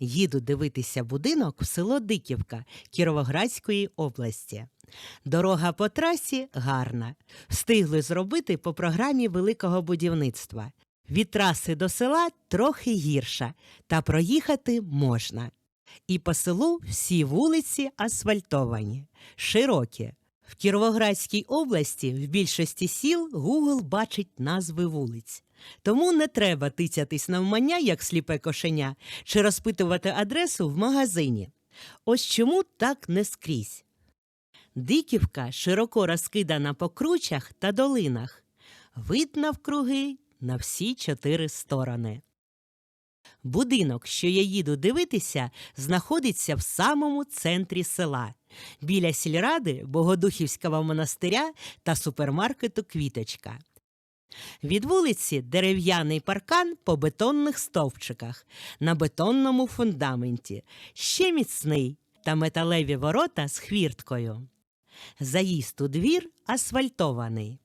їду дивитися будинок в село Диківка Кіровоградської області. Дорога по трасі гарна. Встигли зробити по програмі великого будівництва. Від траси до села трохи гірша, та проїхати можна. І по селу всі вулиці асфальтовані, широкі. В Кіровоградській області в більшості сіл Google бачить назви вулиць. Тому не треба тицятись навмання, як сліпе кошеня, чи розпитувати адресу в магазині. Ось чому так не скрізь. Диківка широко розкидана по кручах та долинах, видна вкруги на всі чотири сторони. Будинок, що я їду дивитися, знаходиться в самому центрі села, біля сільради Богодухівського монастиря та супермаркету Квіточка. Від вулиці дерев'яний паркан по бетонних стовпчиках на бетонному фундаменті, ще міцний та металеві ворота з хвірткою. Заїзд у двір асфальтований.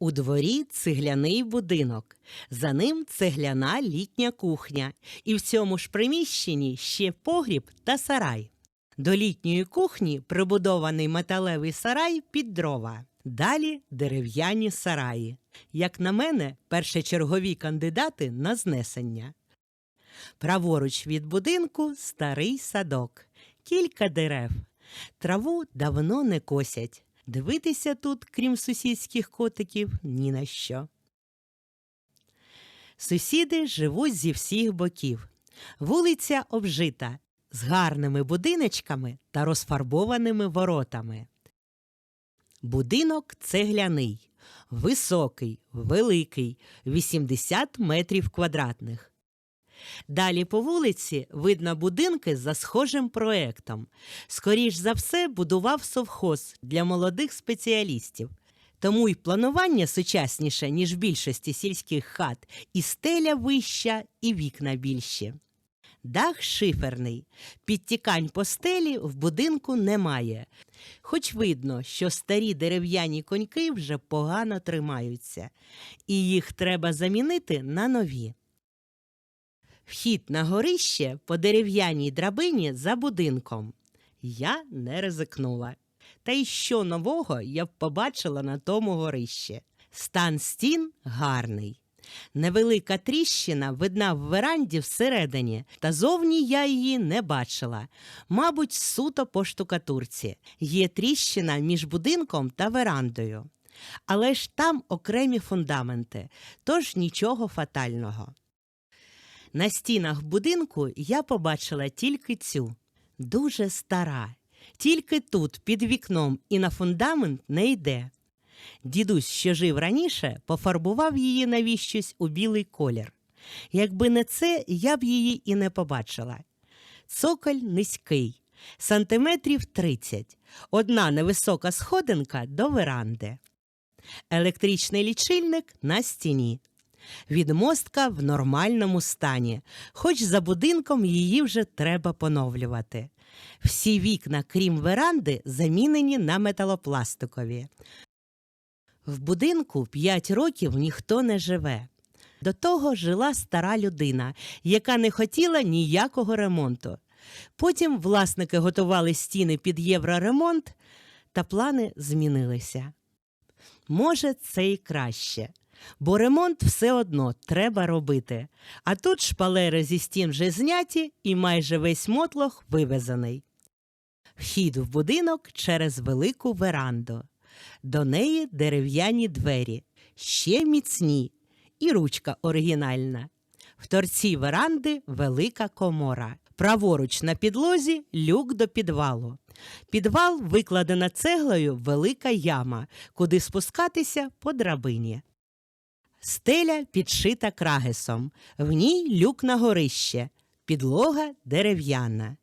У дворі цегляний будинок, за ним цегляна літня кухня, і в цьому ж приміщенні ще погріб та сарай. До літньої кухні прибудований металевий сарай під дрова. Далі дерев'яні сараї. Як на мене, першочергові кандидати на знесення. Праворуч від будинку старий садок, кілька дерев. Траву давно не косять. Дивитися тут, крім сусідських котиків, ні на що. Сусіди живуть зі всіх боків. Вулиця обжита з гарними будиночками та розфарбованими воротами. Будинок цегляний, високий, великий, 80 метрів квадратних. Далі по вулиці видно будинки за схожим проектом. Скоріш за все, будував совхоз для молодих спеціалістів. Тому й планування сучасніше, ніж в більшості сільських хат, і стеля вища, і вікна більші. Дах шиферний. Підтікань по стелі в будинку немає. Хоч видно, що старі дерев'яні коньки вже погано тримаються, і їх треба замінити на нові. Вхід на горище по дерев'яній драбині за будинком. Я не ризикнула. Та й що нового я б побачила на тому горищі. Стан стін гарний. Невелика тріщина видна в веранді всередині, та зовні я її не бачила. Мабуть, суто по штукатурці. Є тріщина між будинком та верандою. Але ж там окремі фундаменти, тож нічого фатального. На стінах будинку я побачила тільки цю дуже стара. Тільки тут, під вікном, і на фундамент не йде. Дідусь, що жив раніше, пофарбував її навіщось у білий колір. Якби не це, я б її і не побачила. Цоколь низький, сантиметрів 30, одна невисока сходинка до веранди. Електричний лічильник на стіні. Відмостка в нормальному стані, хоч за будинком її вже треба поновлювати. Всі вікна, крім веранди, замінені на металопластикові. В будинку 5 років ніхто не живе. До того жила стара людина, яка не хотіла ніякого ремонту. Потім власники готували стіни під євроремонт, та плани змінилися. Може, це і краще, бо ремонт все одно треба робити. А тут шпалери зі стін вже зняті і майже весь мотлох вивезений. Вхід в будинок через велику веранду. До неї дерев'яні двері, ще міцні, і ручка оригінальна. В торці веранди велика комора. Праворуч на підлозі люк до підвалу. Підвал викладена цеглою велика яма, куди спускатися по драбині. Стеля підшита крагесом, в ній люк на горище, підлога дерев'яна.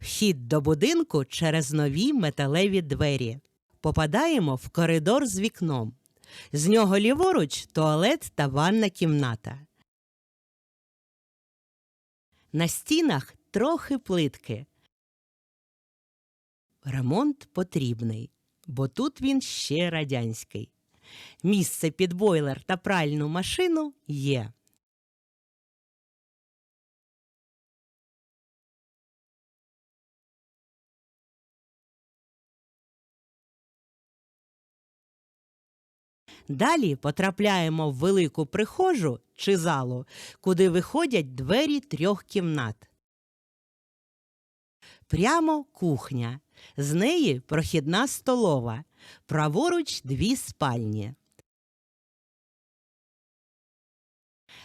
Вхід до будинку через нові металеві двері. Попадаємо в коридор з вікном. З нього ліворуч туалет та ванна кімната. На стінах трохи плитки. Ремонт потрібний, бо тут він ще радянський. Місце під бойлер та пральну машину є. Далі потрапляємо в велику прихожу чи залу, куди виходять двері трьох кімнат. Прямо кухня. З неї прохідна столова. Праворуч дві спальні.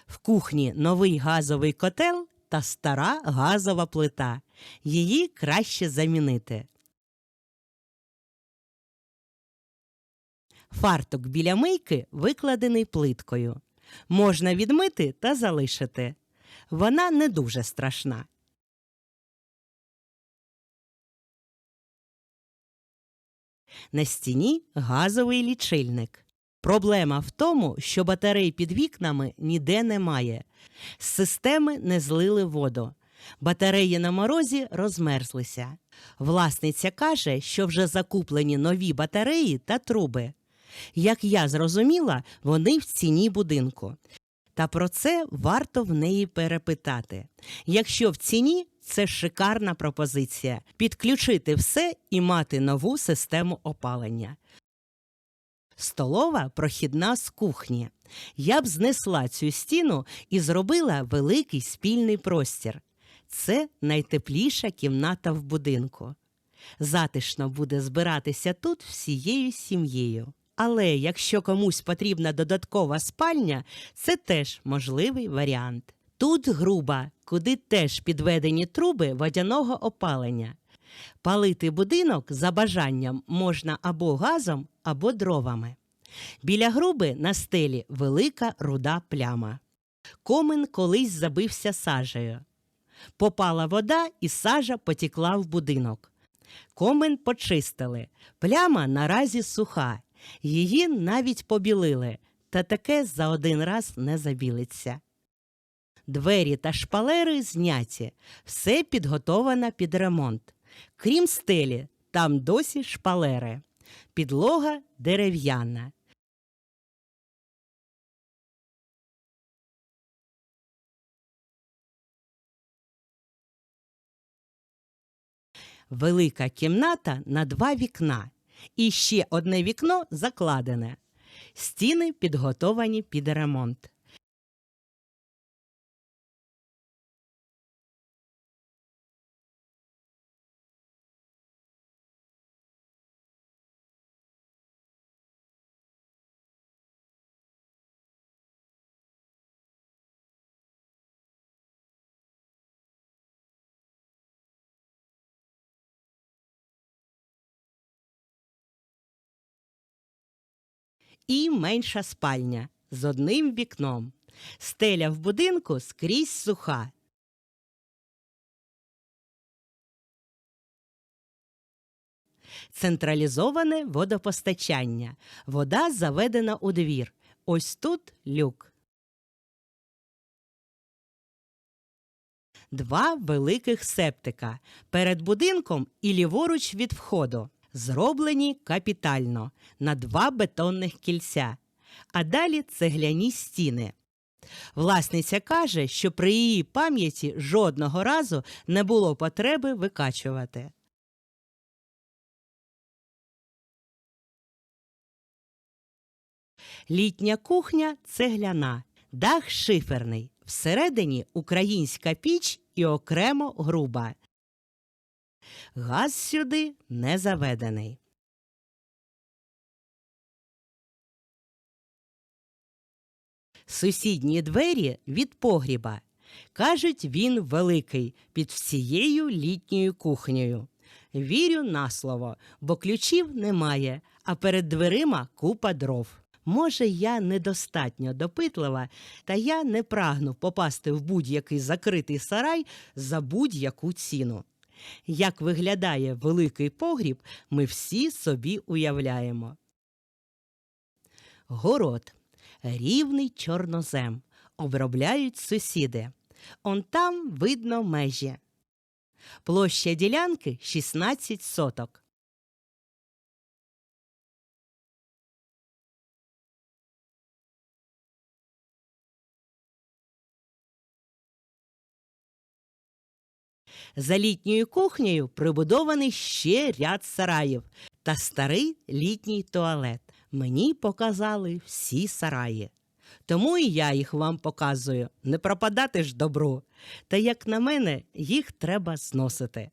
В кухні новий газовий котел та стара газова плита. Її краще замінити. Фартук біля мийки викладений плиткою. Можна відмити та залишити. Вона не дуже страшна. На стіні газовий лічильник. Проблема в тому, що батарей під вікнами ніде немає. З системи не злили воду. Батареї на морозі розмерзлися. Власниця каже, що вже закуплені нові батареї та труби. Як я зрозуміла, вони в ціні будинку. Та про це варто в неї перепитати. Якщо в ціні, це шикарна пропозиція підключити все і мати нову систему опалення. Столова прохідна з кухні. Я б знесла цю стіну і зробила великий спільний простір. Це найтепліша кімната в будинку. Затишно буде збиратися тут всією сім'єю. Але якщо комусь потрібна додаткова спальня, це теж можливий варіант. Тут груба, куди теж підведені труби водяного опалення. Палити будинок за бажанням можна або газом, або дровами. Біля груби на стелі велика руда пляма. Комин колись забився сажею. Попала вода, і сажа потікла в будинок. Комин почистили. Пляма наразі суха. Її навіть побілили, та таке за один раз не забілиться. Двері та шпалери зняті, все підготовано під ремонт. Крім стелі, там досі шпалери. Підлога дерев'яна. Велика кімната на два вікна. І ще одне вікно закладене. Стіни підготовані під ремонт. І менша спальня з одним вікном. Стеля в будинку скрізь суха. Централізоване водопостачання. Вода заведена у двір. Ось тут люк. Два великих септика перед будинком і ліворуч від входу зроблені капітально на два бетонних кільця, а далі цегляні стіни. Власниця каже, що при її пам'яті жодного разу не було потреби викачувати. Літня кухня цегляна, дах шиферний. Всередині українська піч і окремо груба. Газ сюди не заведений. Сусідні двері від погріба. Кажуть, він великий під всією літньою кухнею. Вірю на слово, бо ключів немає, а перед дверима купа дров. Може, я недостатньо допитлива, та я не прагну попасти в будь-який закритий сарай за будь-яку ціну. Як виглядає великий погріб, ми всі собі уявляємо. Город рівний чорнозем. Обробляють сусіди. Он там видно межі. Площа ділянки 16 соток. За літньою кухнею прибудований ще ряд сараїв та старий літній туалет. Мені показали всі сараї. Тому і я їх вам показую. Не пропадати ж добру. Та як на мене, їх треба зносити.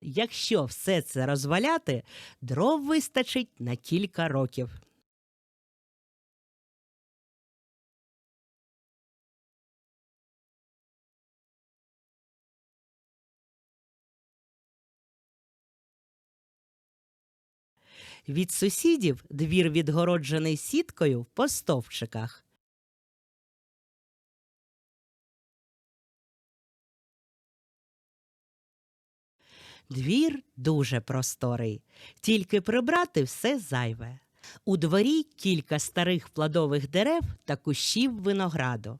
Якщо все це розваляти, дров вистачить на кілька років. Від сусідів двір відгороджений сіткою по стовпчиках. Двір дуже просторий, тільки прибрати все зайве. У дворі кілька старих плодових дерев та кущів винограду.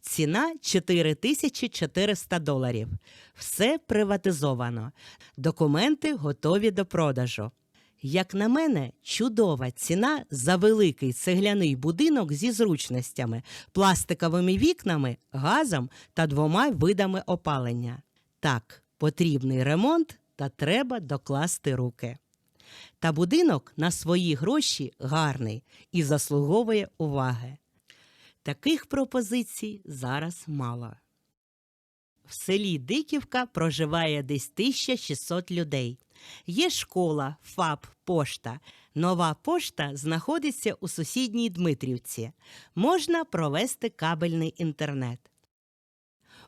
Ціна 4400 доларів. Все приватизовано. Документи готові до продажу. Як на мене, чудова ціна за великий цегляний будинок зі зручностями, пластиковими вікнами, газом та двома видами опалення. Так, потрібний ремонт та треба докласти руки. Та будинок на свої гроші гарний і заслуговує уваги. Таких пропозицій зараз мало. В селі Диківка проживає десь 1600 людей. Є школа, ФАП, пошта. Нова пошта знаходиться у сусідній Дмитрівці. Можна провести кабельний інтернет.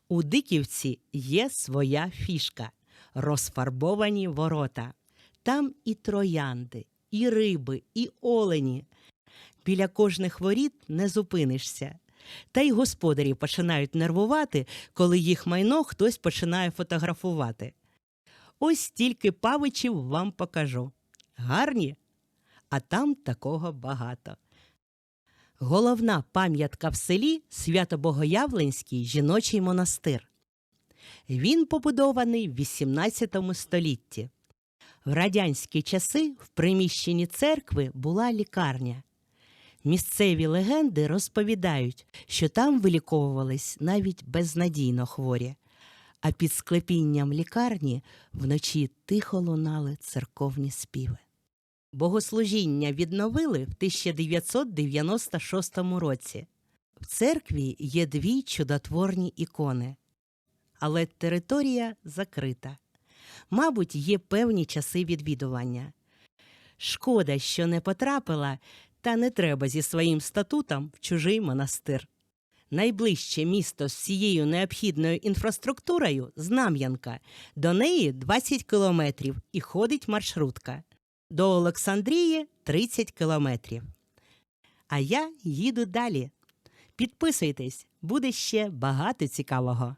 У Диківці є своя фішка розфарбовані ворота. Там і троянди, і риби, і олені. Біля кожних воріт не зупинишся. Та й господарі починають нервувати, коли їх майно хтось починає фотографувати. Ось тільки павичів вам покажу. Гарні, а там такого багато. Головна пам'ятка в селі Свято-Богоявленський жіночий монастир. Він побудований в XVIII столітті. В радянські часи в приміщенні церкви була лікарня. Місцеві легенди розповідають, що там виліковувались навіть безнадійно хворі, а під склепінням лікарні вночі тихо лунали церковні співи. Богослужіння відновили в 1996 році. В церкві є дві чудотворні ікони, але територія закрита. Мабуть, є певні часи відвідування. Шкода, що не потрапила, та не треба зі своїм статутом в чужий монастир. Найближче місто з цією необхідною інфраструктурою Знам'янка. До неї 20 кілометрів і ходить маршрутка. До Олександрії 30 кілометрів. А я їду далі. Підписуйтесь, буде ще багато цікавого.